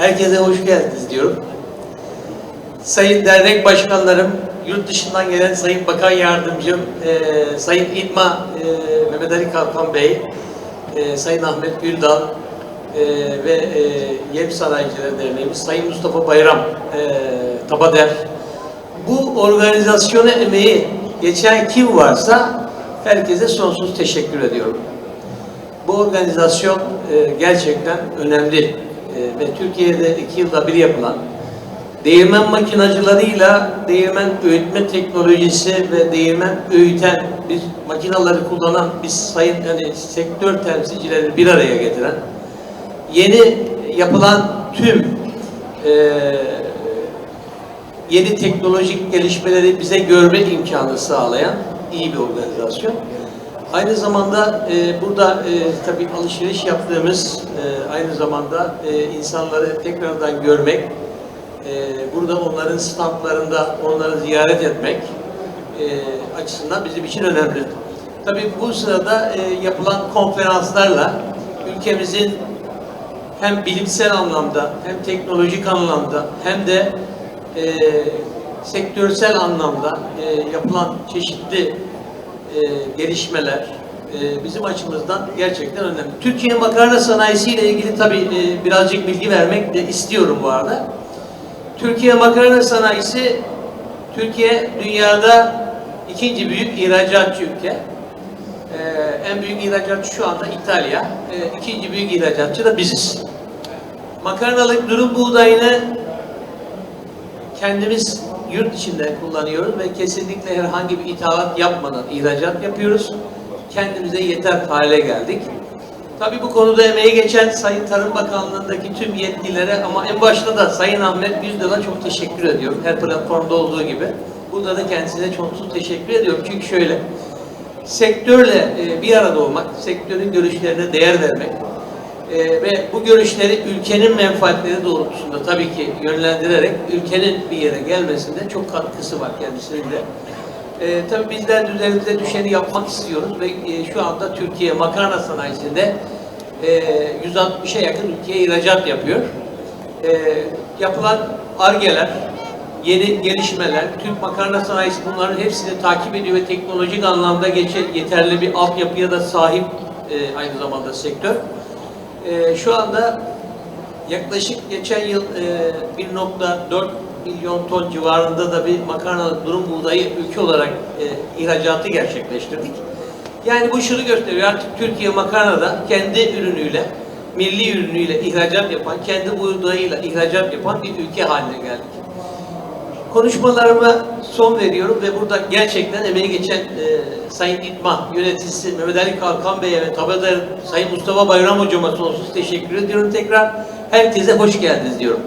Herkese hoş geldiniz diyorum. Sayın dernek başkanlarım, yurt dışından gelen Sayın Bakan Yardımcım, e, Sayın İdma e, Mehmet Ali Kalkan Bey, e, Sayın Ahmet Güldal e, ve e, Yem Sanayiciler Derneğimiz, Sayın Mustafa Bayram e, Tabader. Bu organizasyona emeği geçen kim varsa herkese sonsuz teşekkür ediyorum. Bu organizasyon e, gerçekten önemli E, ve Türkiye'de iki yılda bir yapılan değirmen makinacılarıyla değirmen öğütme teknolojisi ve değirmen öğüten bir makinaları kullanan biz sayın hani sektör temsilcilerini bir araya getiren yeni yapılan tüm e, yeni teknolojik gelişmeleri bize görme imkanı sağlayan iyi bir organizasyon. Aynı zamanda e, burada e, tabii alışveriş yaptığımız e, aynı zamanda e, insanları tekrardan görmek, e, burada onların standlarında onları ziyaret etmek e, açısından bizim için önemli. Tabii bu sırada e, yapılan konferanslarla ülkemizin hem bilimsel anlamda hem teknolojik anlamda hem de e, sektörsel anlamda e, yapılan çeşitli e, gelişmeler e, bizim açımızdan gerçekten önemli. Türkiye makarna sanayisi ile ilgili tabii e, birazcık bilgi vermek de istiyorum bu arada. Türkiye makarna sanayisi Türkiye dünyada ikinci büyük ihracatçı ülke. Ee, en büyük ihracatçı şu anda İtalya. Ee, ikinci büyük ihracatçı da biziz. Makarnalık durum buğdayını kendimiz yurt içinde kullanıyoruz ve kesinlikle herhangi bir ithalat yapmadan ihracat yapıyoruz. Kendimize yeter hale geldik. Tabii bu konuda emeği geçen Sayın Tarım Bakanlığı'ndaki tüm yetkililere ama en başta da Sayın Ahmet Güzdal'a çok teşekkür ediyorum. Her platformda olduğu gibi. Burada da kendisine sonsuz teşekkür ediyorum. Çünkü şöyle, sektörle e, bir arada olmak, sektörün görüşlerine değer vermek e, ve bu görüşleri ülkenin menfaatleri doğrultusunda tabii ki yönlendirerek ülkenin bir yere gelmesinde çok katkısı var kendisinin de. E, tabii bizler üzerimize düşeni yapmak istiyoruz ve e, şu anda Türkiye makarna sanayisinde e, 160'a yakın ülkeye ihracat yapıyor. E, yapılan argeler, yeni gelişmeler, Türk makarna sanayisi bunların hepsini takip ediyor ve teknolojik anlamda geçe, yeterli bir altyapıya da sahip e, aynı zamanda sektör. E, şu anda yaklaşık geçen yıl e, 1.4 milyon ton civarında da bir makarna durum buğdayı ülke olarak e, ihracatı gerçekleştirdik. Yani bu şunu gösteriyor artık Türkiye makarnada kendi ürünüyle, milli ürünüyle ihracat yapan, kendi buğdayıyla ihracat yapan bir ülke haline geldik. Konuşmalarıma son veriyorum ve burada gerçekten emeği geçen e, Sayın İtma yöneticisi Mehmet Ali Kalkan Bey'e ve tabii Sayın Mustafa Bayram Hocama sonsuz teşekkür ediyorum tekrar. Herkese hoş geldiniz diyorum.